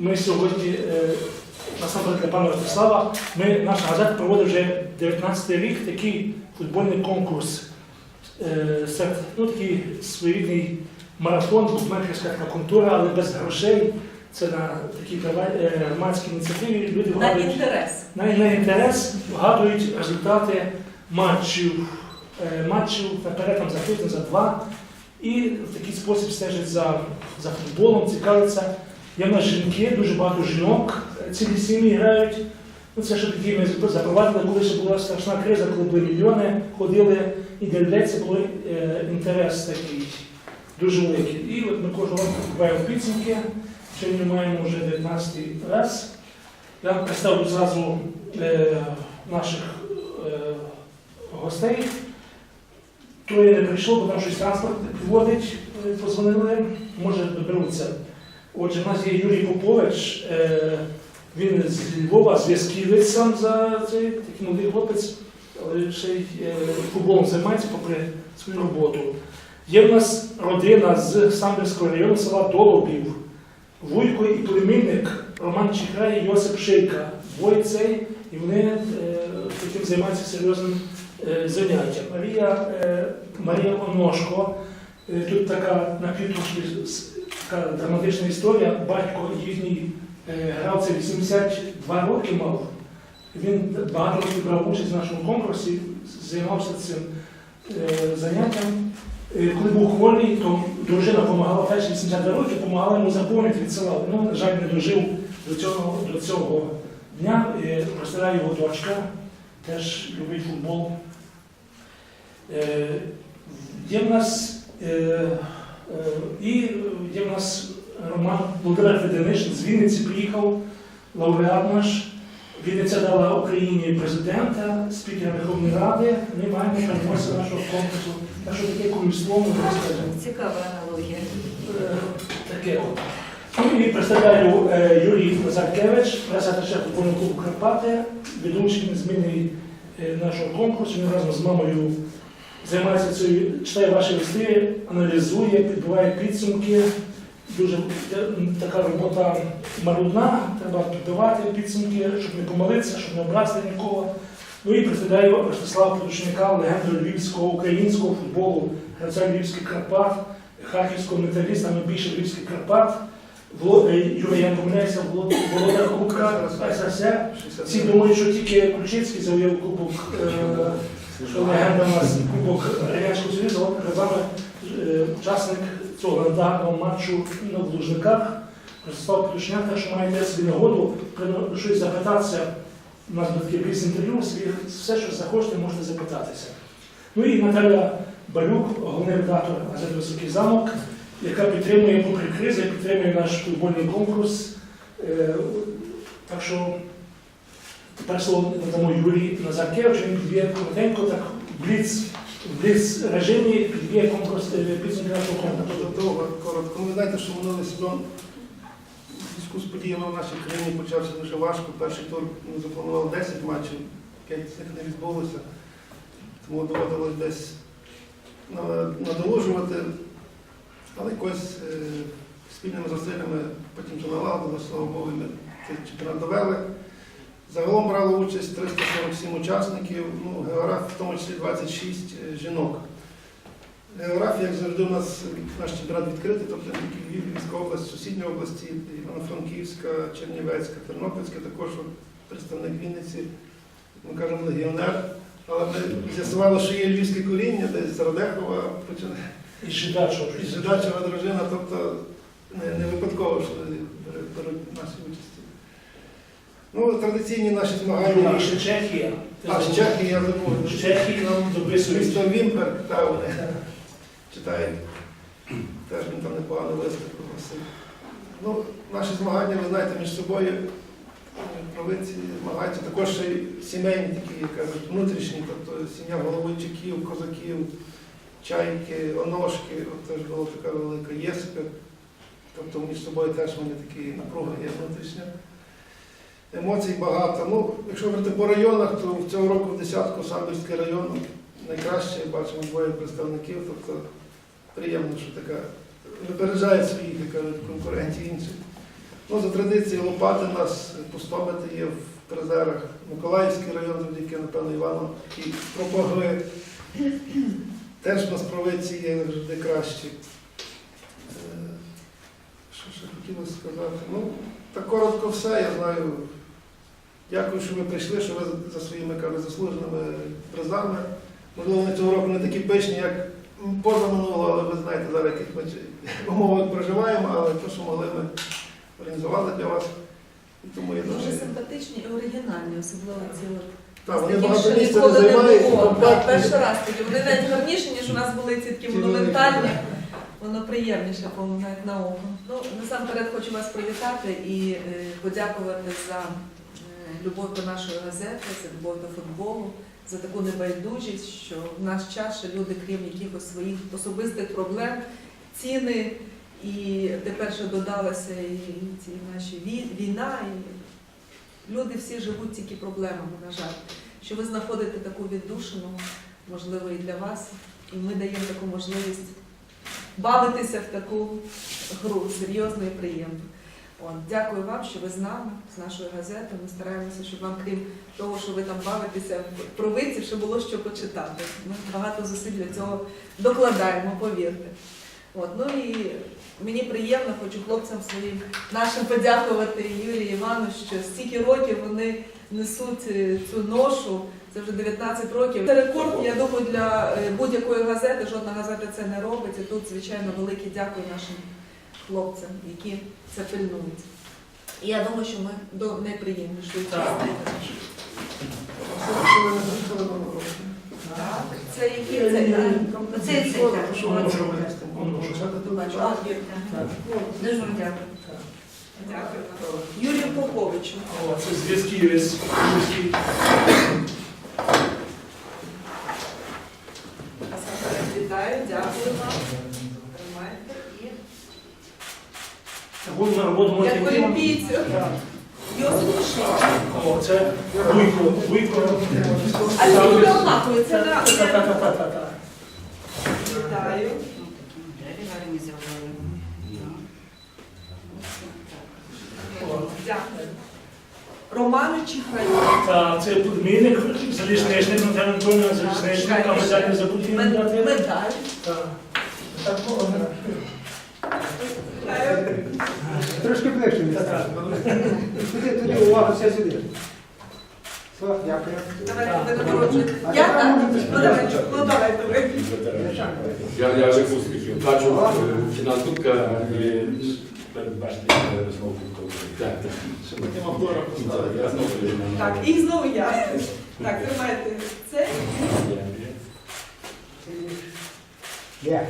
ми сьогодні, е, насамперед для пана Ростислава, ми, наша газета проводить вже 19 рік такий футбольний конкурс. Е, Серед, ну, такий своєрідний марафон, букмекерська така контура, але без грошей. Це на такій е, громадській ініціативі. Люди На вгадують інтерес. на, на інтерес, вгадують результати матчів, матчів наперед там за тиждень, за два. І в такий спосіб стежать за, за футболом, цікавляться. Є в нас жінки, дуже багато жінок, е, цілі сім'ї грають. Ну, це ще такі ми запровадили, коли ще була страшна криза, коли були мільйони, ходили і для це був е, інтерес такий дуже великий. І от ми кожного року купуємо підсумки. Сьогодні маємо вже 19 раз. Я представлю зразу е, наших е, гостей. Троє не прийшло, бо там щось транспорт підводить, е, позвонили, може доберуться. Отже, в нас є Юрій Попович, е, він з Львова, зв'язківець сам за цей такий молодий хлопець, але ще й е, футболом займається попри свою роботу. Є в нас родина з Самбірського району села Долобів, вуйко і племінник Роман Чіхрай і Йосип Шийка. Двоє цей, і вони е, таким займаються серйозним заняттям. Марія, Марія Оношко, тут така с- така драматична історія. Батько їхній е, грав це 82 роки мав. Він багато років брав участь в нашому конкурсі, займався цим е, заняттям. Е, Коли був хворий, то дружина допомагала перші 82 роки, допомагала йому заповнити, відсилала. Ну, на жаль, не дожив до цього, до цього дня. Е, Ростає його дочка, теж любить футбол. Е, Є в нас е, і є в нас Роман Володимир Федениш з Вінниці приїхав, лауреат наш. Вінниця дала Україні президента, спікера Верховної Ради. Ми маємо переможця нашого конкурсу. Так що таке кумівство, ми розкажемо. Цікава аналогія. Е, Таке. от. Ну, І представляю е, Юрій Назаркевич, пресатача футбольного клубу Карпати, ведучий незмінний е, нашого конкурсу. Він разом з мамою займається цією, читає ваші листи, аналізує, підбиває підсумки. Дуже така робота марудна, треба підбивати підсумки, щоб не помилитися, щоб не образити нікого. Ну і представляю Ростислава Подушняка, легенду львівського українського футболу, гравця Львівських Карпат, харківського металіста, але більше Львівських Карпат. Е, Юрій, я помиляюся, Волод- Володар Кубка СССР. Всі думають, що тільки Ключицький завоював кубок, е, що легенда у нас кубок Радянського Союзу, от разами е, учасник цього легендарного матчу на Лужниках. Ростислав так що маєте собі нагоду щось запитатися. У нас буде таке бліз інтерв'ю, все, що захочете, можете запитатися. Ну і Наталя Балюк, головний редактор газети Високий замок, яка підтримує попри кризи, підтримує наш футбольний конкурс. Е, Так що тепер слово надамо Юрій Назаркевич, він підб'є коротенько, так бліц, в бліц режимі підб'є конкурс підсумки нашого конкурсу. Дуже довго, коротко. Ну, Ви знаєте, що минулий сезон в зв'язку з подіями в нашій країні почався дуже важко. Перший тур ми запланували 10 матчів, 5 з них не відбулося. Тому доводилось десь надолужувати. Але якось е, спільними зусиллями потім це налагодилося, слава Богу, ми цей чемпіонат довели. Загалом брало участь 347 учасників, ну, географ, в тому числі 26 жінок. Географія, як завжди, у нас наш чемпіонат відкритий, тобто тільки Львів, Львівська область, сусідні області, Івано-Франківська, Чернівецька, Тернопільська, також представник Вінниці, ми кажемо легіонер. Але ми з'ясували, що є львівське коріння, десь з Радехова, починає. І Жидачо. І жидачева дружина, тобто не, не випадково, що беруть, нашій участі. Ну, традиційні наші змагання. І ще Чехія. А, з Чехії я забув. З Чехії нам дописують. Місто Вімпер, та вони читають. Теж він там непогано виступ попросив. Ну, наші змагання, ви знаєте, між собою провинції змагаються також й сімейні такі, як кажуть, внутрішні, тобто сім'я Головойчиків, козаків, чайки, оношки, от теж була така велика єспи. Тобто між собою теж вони такі напруга є внутрішня. Емоцій багато. Ну, якщо говорити по районах, то цього року в десятку Самбірський район найкраще, бачимо двоє представників, тобто приємно, що така випереджає своїх, конкурентів інших. Ну, за традицією Лопати нас пустомити є в призерах. Миколаївський район, завдяки, напевно, Івану, який пропагує. Теж у нас правиці є завжди кращі. Е, Що ще хотілося сказати? Ну, так коротко все, я знаю. Дякую, що ви прийшли, що ви за- своїми кажуть, заслуженими призами. Можливо, вони цього року не такі пишні, як позаминулого, але ви знаєте, зараз яких ми умовах проживаємо, але те, що могли, ми організували для вас. І тому я Дуже симпатичні і оригінальні, особливо ці от. Так, вони багато місця не займають. Так. Перший раз такі. Вони навіть гарніші, ніж у нас були ці такі монументальні. Воно приємніше, по навіть на око. Ну, насамперед хочу вас привітати і е, подякувати за любов до нашої газети, за любов до футболу, за таку небайдужість, що в наш час ще люди, крім якихось своїх особистих проблем, ціни, і тепер ще додалася і ці наші війна. І люди всі живуть тільки проблемами, на жаль. Що ви знаходите таку віддушину, можливо, і для вас, і ми даємо таку можливість бавитися в таку гру серйозно і приємно. От, дякую вам, що ви з нами, з нашою газетою. Ми стараємося, щоб вам, крім того, що ви там бавитеся в провидці, ще було що почитати. Ми багато зусиль для цього докладаємо, повірте. От, ну і мені приємно, хочу хлопцям своїм нашим подякувати Юрію Івану, що стільки років вони несуть е, цю ношу. Це вже 19 років. Це рекорд, я думаю, для е, будь-якої газети. Жодна газета це не робить. І тут, звичайно, велике дякую нашим хлопцям, які це пильнують. І я думаю, що ми до найприємнішої частини. Так, це які це Оцей цей, з. Дуже дякую. Дякую. Юрію Поповичу. Це зв'язківець. Зв'язків. Вітаю, дякую вам. Тримайте і На роботу як олімпійцю. Йосип. О, це Вуйко. Вуйко. А він буде однаковий, це на Та-та-та-та-та-та. Вітаю. Дякую. Роману Чихраю. Та це племінник залізничник, Наталя Антонівна залізничник, а медаль не забудьте. Медаль. Так. Так. Трошки ближче. Та-та. Туди, туди, увага, все сюди. Все, дякую. Я так? Ну давайте, ну. Я, я вже. Бачу, е, фінансовка і передбачити знову. Так, Я знову Так, і знову я. Так, тримайте це. Є.